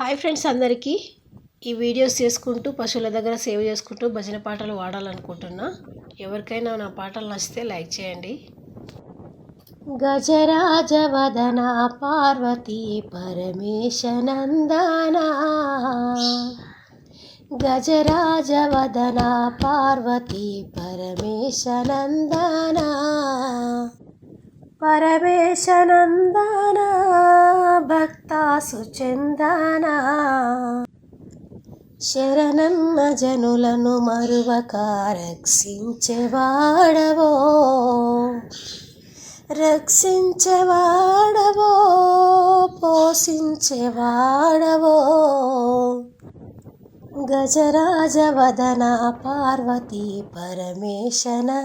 Hi friends అందరికీ. ఈ videos చేసుకుంటూ పశువుల దగ్గర సేవ్ చేసుకుంటూ భజన పాటలు వాడాలనుకుంటున్నా. ఎవరికైనా నా పాటలు నచ్చితే లైక్ చేయండి. గజరాజవదన పార్వతీ పరమేశ నందనా గజరాజ పార్వతీ పరమేశ నందనా పరమేశనందనా భక్తాసు చందన శరణన్న జనులను మరువక రక్షించేవాడవో? రక్షించేవాడవో? పోషించేవాడవో? గజరాజవదన పార్వతీ పరమేశనందనా.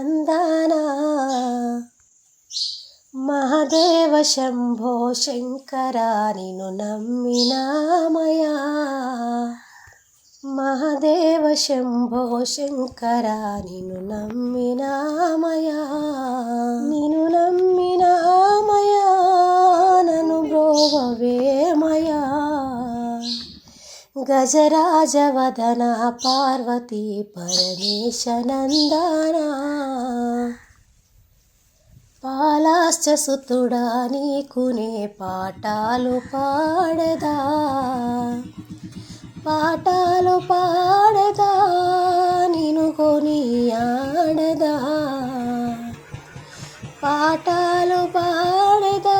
దేవ శంభో శంకరా నిను నమ్మినామయా. మహదేవ శంభో శంకరా నిను నమ్మినామయా. నిను నమ్మినామయా నను బ్రోవేమయా గజరాజవదన పార్వతీ పరమేశ పాలాశ్చసుతుడా నీకునే పాఠాలు పాడదా. పాఠాలు పాడదా నిను కొని ఆడదా పాఠాలు పాడదా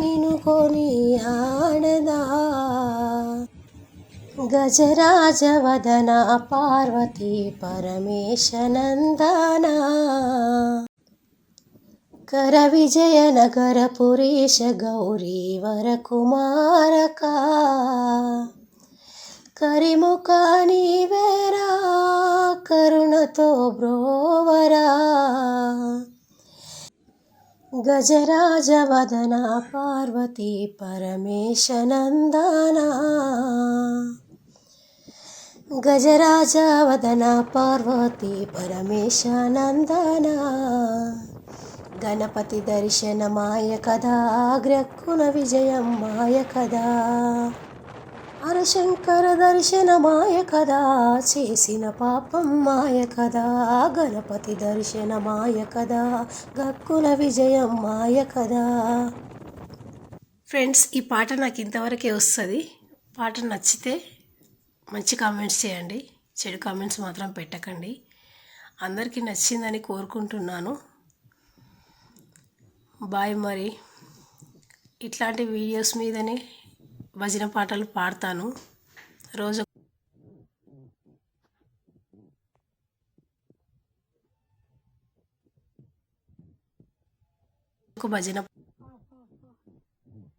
నిను కొని ఆడదా గజరాజవదన పార్వతీ పరమేశ శంకర విజయనగర పురీష గౌరీ వర కుమారక కరిముఖ నీవేరా కరుణతో బ్రోవరా. గజరాజ వదన పార్వతీ పరమేశ నందనా. గజరాజ వదన పార్వతీ పరమేశ గణపతి దర్శన మాయ కదా గ్రక్కున విజయం మాయ కదా. హరశంకర దర్శనమాయ కదా చేసిన పాపం మాయ కదా. గణపతి దర్శన మాయ కదా గక్కుల విజయం మాయ కదా. ఫ్రెండ్స్ ఈ పాట నాకు ఇంతవరకే వస్తుంది. పాట నచ్చితే మంచి కామెంట్స్ చేయండి. చెడు కామెంట్స్ మాత్రం పెట్టకండి. అందరికీ నచ్చిందని కోరుకుంటున్నాను. బాయ్ మరి. ఇట్లాంటి వీడియోస్ మీదనే భజన పాటలు పాడతాను. రోజు ఒక భజన